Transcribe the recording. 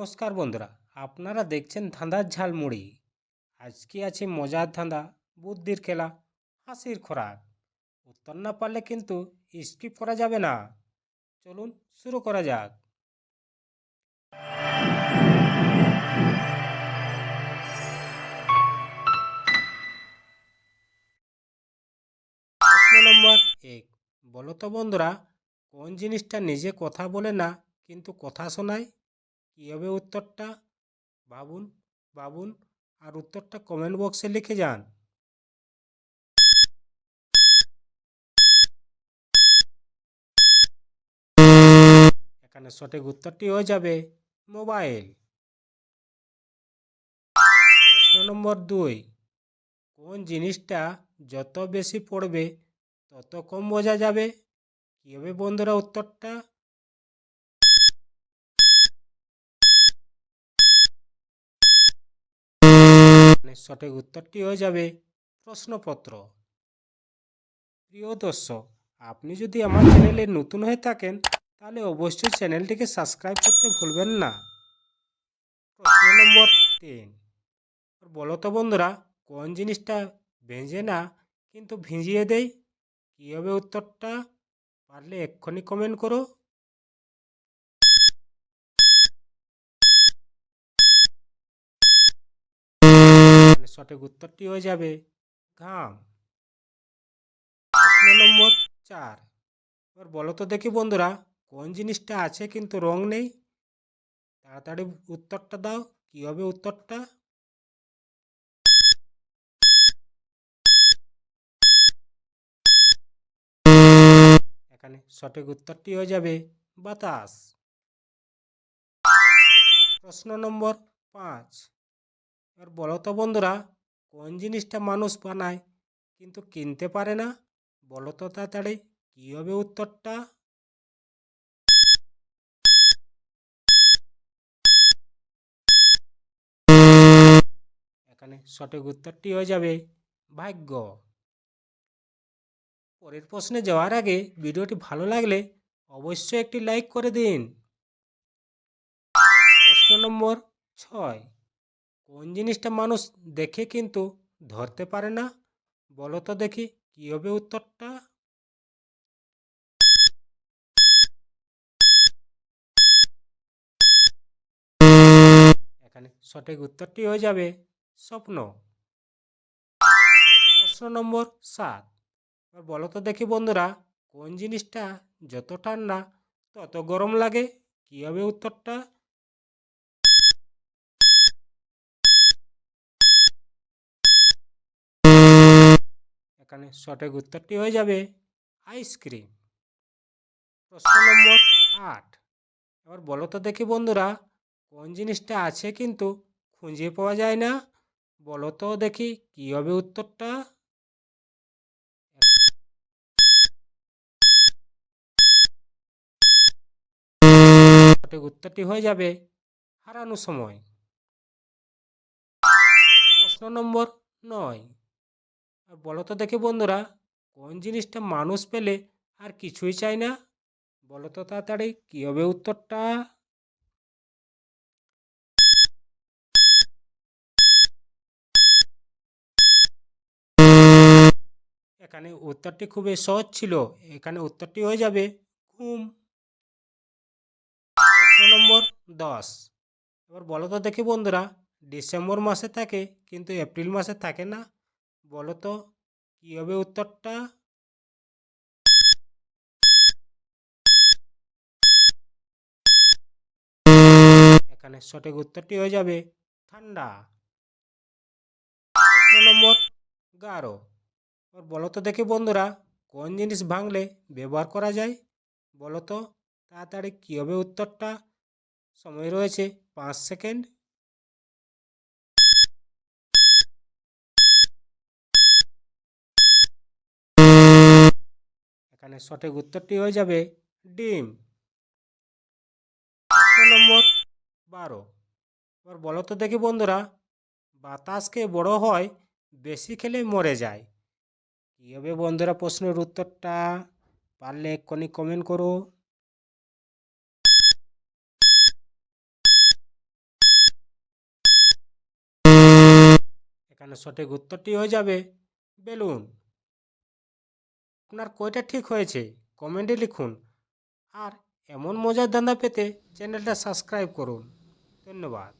নমস্কার বন্ধুরা, আপনারা দেখছেন ধাঁধার ঝালমুড়ি। আজকে আছে মজার ধাঁধা, বুদ্ধির খেলা, হাসির খোরাক। উত্তর না পারলে কিন্তু স্কিপ করা যাবে না। চলুন শুরু করা যাক। নম্বর এক, বলো তো বন্ধুরা, কোন জিনিসটা নিজে কথা বলে না, কিন্তু কথা শোনায়? কী হবে উত্তরটা? ভাবুন ভাবুন আর উত্তরটা কমেন্ট বক্সে লিখে যান। এখানে সঠিক উত্তরটি হয়ে যাবে, মোবাইল। প্রশ্ন নম্বর দুই, কোন জিনিসটা যত বেশি পড়বে তত কম বোঝা যাবে? কী হবে বন্ধুরা উত্তরটা এখানে সঠিক উত্তরটি হয়ে যাবে প্রশ্নপত্র। প্রিয় দর্শক, আপনি যদি আমার চ্যানেলে নতুন হয়ে থাকেন, তাহলে অবশ্যই চ্যানেলটিকে সাবস্ক্রাইব করতে ভুলবেন না। প্রশ্ন নম্বর তিন। বলো তো বন্ধুরা, কোন জিনিসটা ভেজে না কিন্তু ভিজিয়ে দেয় কী হবে উত্তরটা? পারলে এক্ষুনি কমেন্ট করো এখানে সঠিক উত্তরটি হয়ে যাবে। ঘাম। প্রশ্ন নম্বর চার। এবার বলো তো দেখি বন্ধুরা, কোন জিনিসটা আছে কিন্তু রং নেই? তাড়াতাড়ি উত্তরটা দাও, কী হবে উত্তরটা? এখানে সঠিক উত্তরটি হয়ে যাবে, বাতাস। প্রশ্ন নম্বর পাঁচ। এবার বলো তো বন্ধুরা, কোন জিনিসটা মানুষ বানায় কিন্তু কিনতে পারে না? বলো তো তাড়াতাড়ি, কী হবে উত্তরটা? এখানে সঠিক উত্তরটি হয়ে যাবে, ভাগ্য। পরের প্রশ্নে যাওয়ার আগে ভিডিওটি ভালো লাগলে অবশ্যই একটি লাইক করে দিন। প্রশ্ন নম্বর ছয় কোন জিনিসটা মানুষ দেখে কিন্তু ধরতে পারে না? বলো তো দেখি, কী হবে উত্তরটা? এখানে সঠিক উত্তরটি হয়ে যাবে, স্বপ্ন। প্রশ্ন নম্বর সাত। বলো তো দেখি বন্ধুরা, কোন জিনিসটা যত ঠান্ডা তত গরম লাগে? কী হবে উত্তরটা? এখানে সঠিক উত্তরটি হয়ে যাবে, আইসক্রিম। প্রশ্ন নম্বর আট। এবার বলো তো দেখি বন্ধুরা, কোন জিনিসটা আছে কিন্তু খুঁজে পাওয়া যায় না? বলো তো দেখি কী হবে উত্তরটা। সঠিক উত্তরটি হয়ে যাবে, হারানো সময়। প্রশ্ন নম্বর নয়। আর বলো তো দেখে বন্ধুরা, কোন জিনিসটা মানুষ পেলে আর কিছুই চাই না? বলো তো তাড়াতাড়ি, কী হবে উত্তরটা? এখানে উত্তরটি খুবই সহজ ছিল, এখানে উত্তরটি হয়ে যাবে ঘুম। প্রশ্ন নম্বর দশ। এবার বলো তো দেখি বন্ধুরা, ডিসেম্বর মাসে থাকে, কিন্তু এপ্রিল মাসে থাকে না? বলো তো কী হবে উত্তরটা? এখানে সঠিক উত্তরটি হয়ে যাবে, ঠান্ডা। প্রশ্ন নম্বর এবার বলো তো দেখি বন্ধুরা, কোন জিনিস ভাঙলে ব্যবহার করা যায়? বলো তো তাড়াতাড়ি কী হবে উত্তরটা? সময় রয়েছে পাঁচ সেকেন্ড। এখানে সঠিক উত্তরটি হয়ে যাবে ডিম। নম্বর বারো। এবার বলো তো দেখি বন্ধুরা, বাতাসকে বড় হয়, বেশি খেলে মরে যায়। কী হবে বন্ধুরা প্রশ্নের উত্তরটা? পারলে এক্ষণি কমেন্ট করো। এখানে সঠিক উত্তরটি হয়ে যাবে বেলুন। আপনার কয়টা ঠিক হয়েছে, কমেন্টে লিখুন। আর এমন মজার ধান্দা পেতে চ্যানেলটা সাবস্ক্রাইব করুন। ধন্যবাদ।